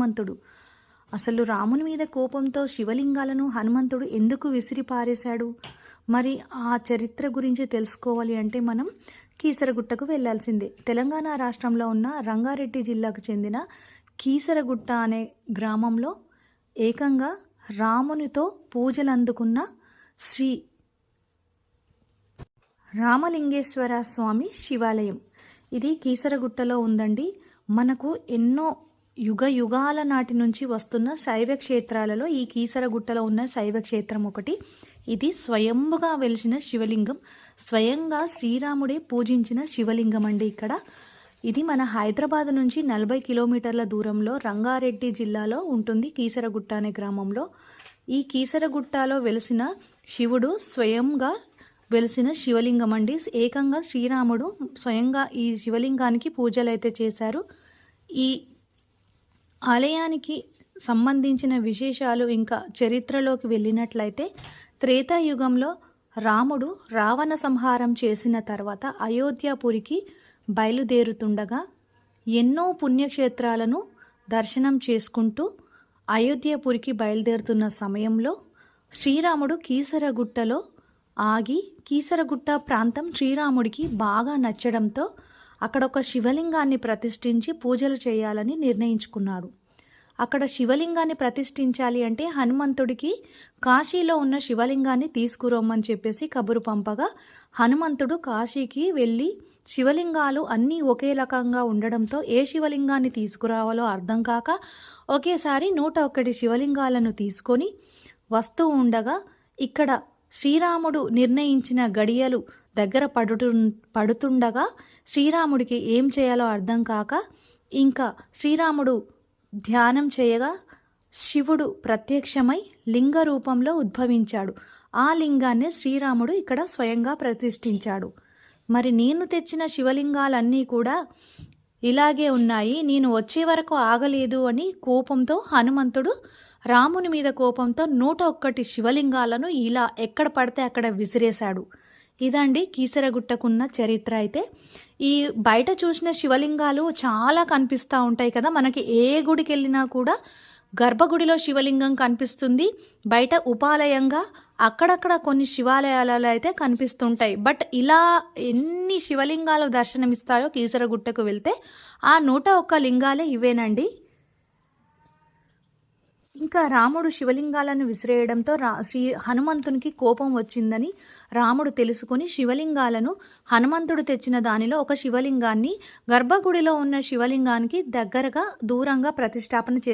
హనుమంతుడు. అసలు రాముని మీద కోపంతో శివలింగాలను హనుమంతుడు ఎందుకు విసిరి పారేశాడు? మరి ఆ చరిత్ర గురించి తెలుసుకోవాలి అంటే మనం కీసరగుట్టకు వెళ్ళాల్సిందే తెలంగాణ రాష్ట్రంలో ఉన్న రంగారెడ్డి జిల్లాకు చెందిన కీసరగుట్ట అనే గ్రామంలో ఏకంగా రామునితో పూజలు అందుకున్న శ్రీ రామలింగేశ్వర స్వామి శివాలయం. ఇది కీసరగుట్టలో ఉందండి. మనకు ఎన్నో యుగ యుగాల నాటి నుంచి వస్తున్న శైవ క్షేత్రాలలో ఈ కీసరగుట్టలో ఉన్న శైవ క్షేత్రం ఒకటి. ఇది స్వయంగా వెలిసిన శివలింగం. స్వయంగా శ్రీరాముడే పూజించిన శివలింగం అండి ఇక్కడ. ఇది మన హైదరాబాద్ నుంచి నలభై కిలోమీటర్ల దూరంలో రంగారెడ్డి జిల్లాలో ఉంటుంది కీసరగుట్ట అనే గ్రామంలో. ఈ కీసరగుట్టలో వెలిసిన శివుడు స్వయంగా వెలిసిన శివలింగం అండి. ఏకంగా శ్రీరాముడు స్వయంగా ఈ శివలింగానికి పూజలు అయితే చేశారు. ఈ ఆలయానికి సంబంధించిన విశేషాలు ఇంకా చరిత్రలోకి వెళ్ళినట్లయితే త్రేతాయుగంలో రాముడు రావణ సంహారం చేసిన తర్వాత అయోధ్యపురికి బయలుదేరుతుండగా ఎన్నో పుణ్యక్షేత్రాలను దర్శనం చేసుకుంటూ అయోధ్యపురికి బయలుదేరుతున్న సమయంలో శ్రీరాముడు కీసరగుట్టలో ఆగి కీసరగుట్ట ప్రాంతం శ్రీరాముడికి బాగా నచ్చడంతో అక్కడ ఒక శివలింగాన్ని ప్రతిష్ఠించి పూజలు చేయాలని నిర్ణయించుకున్నాడు. అక్కడ శివలింగాన్ని ప్రతిష్ఠించాలి అంటే హనుమంతుడికి కాశీలో ఉన్న శివలింగాన్ని తీసుకురమ్మని చెప్పేసి కబురు పంపగా హనుమంతుడు కాశీకి వెళ్ళి శివలింగాలు అన్నీ ఒకే రకంగా ఉండడంతో ఏ శివలింగాన్ని తీసుకురావాలో అర్థం కాక ఒకేసారి నూట ఒక్కటి శివలింగాలను తీసుకొని వస్తూ ఉండగా ఇక్కడ శ్రీరాముడు నిర్ణయించిన గడియలు దగ్గర పడుతు పడుతుండగా శ్రీరాముడికి ఏం చేయాలో అర్థం కాక ఇంకా శ్రీరాముడు ధ్యానం చేయగా శివుడు ప్రత్యక్షమై లింగ రూపంలో ఉద్భవించాడు. ఆ లింగాన్ని శ్రీరాముడు ఇక్కడ స్వయంగా ప్రతిష్ఠించాడు. మరి నేను తెచ్చిన శివలింగాలన్నీ కూడా ఇలాగే ఉన్నాయి నేను వచ్చే వరకు ఆగలేదు అని కోపంతో హనుమంతుడు రాముని మీద కోపంతో నూట ఒక్కటి శివలింగాలను ఇలా ఎక్కడ పడితే అక్కడ విసిరేశాడు. ఇదండి కీసరగుట్టకున్న చరిత్ర అయితే. ఈ బయట చూసిన శివలింగాలు చాలా కనిపిస్తూ ఉంటాయి కదా మనకి ఏ గుడికి వెళ్ళినా కూడా గర్భగుడిలో శివలింగం కనిపిస్తుంది. బయట ఉపాలయంగా అక్కడక్కడ కొన్ని శివాలయాలలో అయితే కనిపిస్తుంటాయి. బట్ ఇలా ఎన్ని శివలింగాలు దర్శనమిస్తాయో కీసరగుట్టకు వెళ్తే ఆ నూట ఒక్క లింగాలే ఇవేనండి. ఇంకా రాముడు శివలింగాలను విసిరేయడంతో రా శ్రీ హనుమంతునికి కోపం వచ్చిందని రాముడు తెలుసుకుని శివలింగాలను హనుమంతుడు తెచ్చిన దానిలో ఒక శివలింగాన్ని గర్భగుడిలో ఉన్న శివలింగానికి దగ్గరగా దూరంగా ప్రతిష్టాపన చే